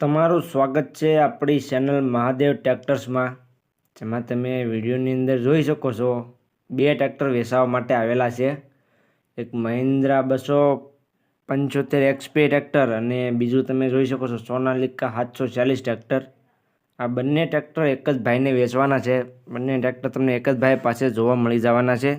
તમારું સ્વાગત છે આપણી ચેનલ મહાદેવ ટ્રેક્ટર્સમાં. જેમાં તમે વિડીયોની અંદર જોઈ શકો છો, બે ટ્રેક્ટર વેચાવા માટે આવેલા છે. એક મહિન્દ્રા બસો પંચોતેર એક્સપી ટ્રેક્ટર અને બીજું તમે જોઈ શકો છો સોનાલિકા સાતસો ચાલીસ ટ્રેક્ટર. આ બંને ટ્રેક્ટર એક જ ભાઈને વેચવાના છે. બંને ટ્રેક્ટર તમને એક જ ભાઈ પાસે જોવા મળી જવાના છે.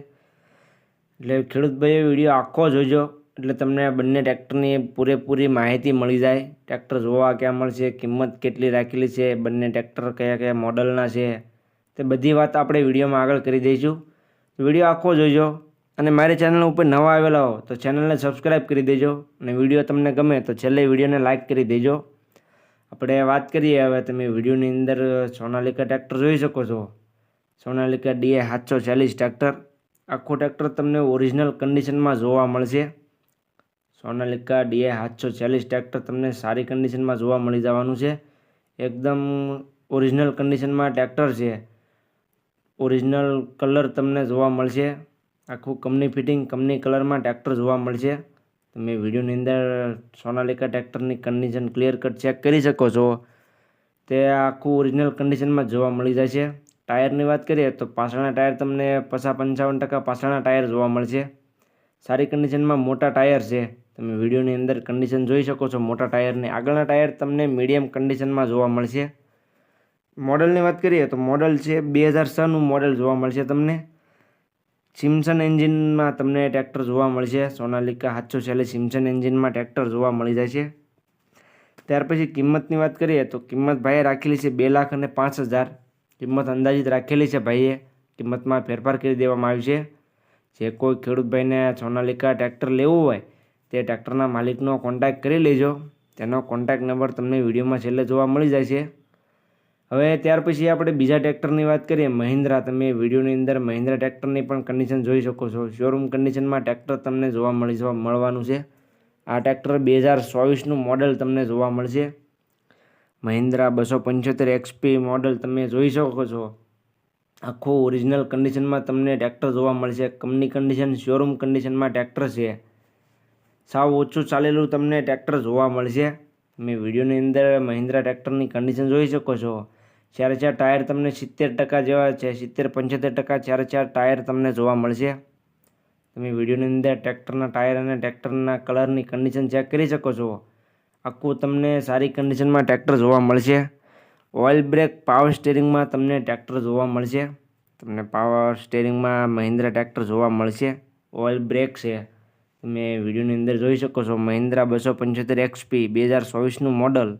એટલે ખેડૂત ભાઈએ વીડિયો આખો જોજો. એટલે તમને બંને ટ્રેક્ટરની પૂરેપૂરી માહિતી મળી જાય. ટ્રેક્ટર જોવા ક્યાં મળશે, કિંમત કેટલી રાખેલી છે, બંને ટ્રેક્ટર કયા કયા મોડલના છે, તે બધી વાત આપણે વિડીયોમાં આગળ કરી દઈશું. વીડિયો આખો જોઈજો અને મારી ચેનલ ઉપર નવા આવેલા હો તો ચેનલને સબસ્ક્રાઈબ કરી દેજો અને વીડિયો તમને ગમે તો છેલ્લે વિડીયોને લાઇક કરી દેજો. આપણે વાત કરીએ હવે, તમે વિડીયોની અંદર સોનાલિકા ટ્રેક્ટર જોઈ શકો છો. સોનાલિકા ડીએ સાતસો ચાલીસ ટ્રેક્ટર. આખું ટ્રેક્ટર તમને ઓરિજિનલ કન્ડિશનમાં જોવા મળશે. સોનાલિકા ડીએ સાતસો ચાલીસ ટ્રેક્ટર તમને સારી કન્ડિશનમાં જોવા મળી જવાનું છે. એકદમ ઓરિજિનલ કન્ડિશનમાં ટ્રેક્ટર છે. ઓરિજિનલ કલર તમને જોવા મળશે. આખું કંપની ફિટિંગ કંપની કલરમાં ટ્રેક્ટર જોવા મળશે. તમે વિડીયોની અંદર સોનાલિકા ટ્રેક્ટરની કન્ડિશન ક્લિયર કટ ચેક કરી શકો છો. તે આખું ઓરિજિનલ કન્ડિશનમાં જોવા મળી જાય છે ટાયરની વાત કરીએ તો પાછળના ટાયર તમને પચાસ પંચાવન ટકા પાછળના ટાયર જોવા મળશે. સારી કન્ડિશનમાં મોટા ટાયર છે. તમે વિડીયોની અંદર કન્ડિશન જોઈ શકો છો. મોટા ટાયરની આગળના ટાયર તમને મીડિયમ કન્ડિશનમાં જોવા મળશે. મોડલની વાત કરીએ તો મોડલ છે બે હજાર છનું મોડલ જોવા મળશે તમને. સિમસન એન્જિનમાં તમને ટ્રેક્ટર જોવા મળશે. સોનાલિકા સાતસો છેલ્લે સિમસન એન્જિનમાં ટ્રેક્ટર જોવા મળી જાય છે. ત્યાર પછી કિંમતની વાત કરીએ તો કિંમત ભાઈએ રાખેલી છે બે લાખ અને પાંચ હજાર. કિંમત અંદાજિત રાખેલી છે ભાઈએ. કિંમતમાં ફેરફાર કરી દેવામાં આવ્યું છે. જે કોઈ ખેડૂત ભાઈને સોનાલિકા ટ્રેક્ટર લેવું હોય તે ટ્રેક્ટરના માલિકનો કોન્ટેક્ટ કરી લેજો. તેનો કોન્ટેક્ટ નંબર તમને વિડીયોમાં છેલ્લે જોવા મળી જાય છે. હવે ત્યાર પછી આપણે બીજા ટ્રેક્ટરની વાત કરીએ. મહિન્દ્રા, તમે વિડીયોની અંદર મહિન્દ્રા ટ્રેક્ટરની પણ કન્ડિશન જોઈ શકો છો. શોરૂમ કન્ડિશનમાં ટ્રેક્ટર તમને જોવા મળી જવા મળવાનું છે. આ ટ્રેક્ટર બે હજાર ચોવીસનું મોડલ તમને જોવા મળશે. મહિન્દ્રા બસો પંચોતેર એક્સપી મોડલ તમે જોઈ શકો છો. આખું ઓરિજિનલ કન્ડિશનમાં તમને ટ્રેક્ટર જોવા મળશે. કંપની કન્ડિશન શોરૂમ કન્ડિશનમાં ટ્રેક્ટર છે. સાવ ઓછું ચાલેલું તમને ટ્રેક્ટર જોવા મળશે. તમે વિડીયોની અંદર મહિન્દ્રા ટ્રેક્ટરની કન્ડિશન જોઈ શકો છો. ચારે ચાર ટાયર તમને સિત્તેર ટકા જેવા છે, સિત્તેર, પંચોતેર ટકા ચારે ચાર ટાયર તમને જોવા મળશે. તમે વિડીયોની અંદર ટ્રેક્ટરના ટાયર અને ટ્રેક્ટરના કલરની કન્ડિશન ચેક કરી શકો છો. આખું તમને સારી કન્ડિશનમાં ટ્રેક્ટર જોવા મળશે. ઓઇલ બ્રેક પાવર સ્ટેરિંગમાં તમને ટ્રેક્ટર જોવા મળશે. તમને પાવર સ્ટેરિંગમાં મહિન્દ્રા ટ્રેક્ટર જોવા મળશે. ઓઇલ બ્રેક છે. તમે વિડીયોની અંદર જોઈ શકો છો, મહિન્દ્રા બસો પંચોતેર એક્સપી બે હજાર ચોવીસનું model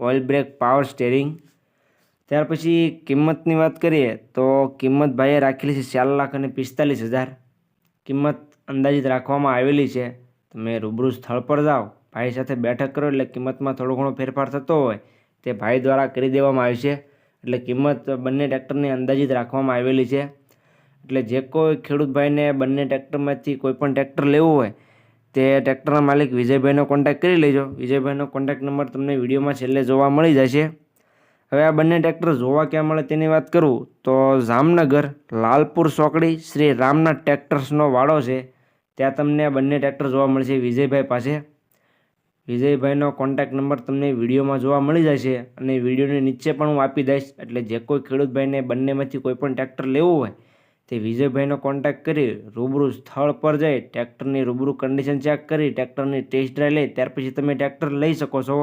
oil brake power steering ત્યાર પછી કિંમતની વાત કરીએ તો કિંમત ભાઈએ રાખેલી છે ચાર લાખ અને પિસ્તાલીસ હજાર. કિંમત અંદાજિત રાખવામાં આવેલી છે. તમે રૂબરૂ સ્થળ પર જાઓ, ભાઈ સાથે બેઠક કરો એટલે કિંમતમાં થોડો ઘણો ફેરફાર થતો હોય, તે ભાઈ દ્વારા કરી દેવામાં આવે છે. એટલે કિંમત બંને ટ્રેક્ટરની અંદાજિત રાખવામાં આવેલી છે. એટલે જે કોઈ ખેડૂત ભાઈને બંને ટ્રેક્ટરમાંથી કોઈ પણ ટ્રેક્ટર લેવું હોય, તે ટ્રેક્ટરના માલિક વિજયભાઈનો કોન્ટેક્ટ કરી લેજો. વિજયભાઈનો કોન્ટેક્ટ નંબર તમને વિડીયોમાં છેલ્લે જોવા મળી જશે. હવે આ બંને ટ્રેક્ટર જોવા ક્યાં મળે તેની વાત કરું, તો જામનગર, લાલપુર ચોકડી શ્રી રામનાથ ટ્રેક્ટર્સનો વાડો છે. ત્યાં તમને આ બંને ટ્રેક્ટર જોવા મળશે વિજયભાઈ પાસે. વિજયભાઈનો કોન્ટેક્ટ નંબર તમને વિડીયોમાં જોવા મળી જશે અને વિડીયોની નીચે પણ હું આપી દઈશ. એટલે જે કોઈ ખેડૂતભાઈને બંનેમાંથી કોઈ પણ ટ્રેક્ટર લેવું હોય તે વિજયભાઈનો કોન્ટેક્ટ કરી રૂબરૂ સ્થળ પર જઈ ટ્રેક્ટરની રૂબરૂ કન્ડિશન ચેક કરી, ટ્રેક્ટરની ટેસ્ટ ડ્રાઈવ લઈ, ત્યાર પછી તમે ટ્રેક્ટર લઈ શકો છો.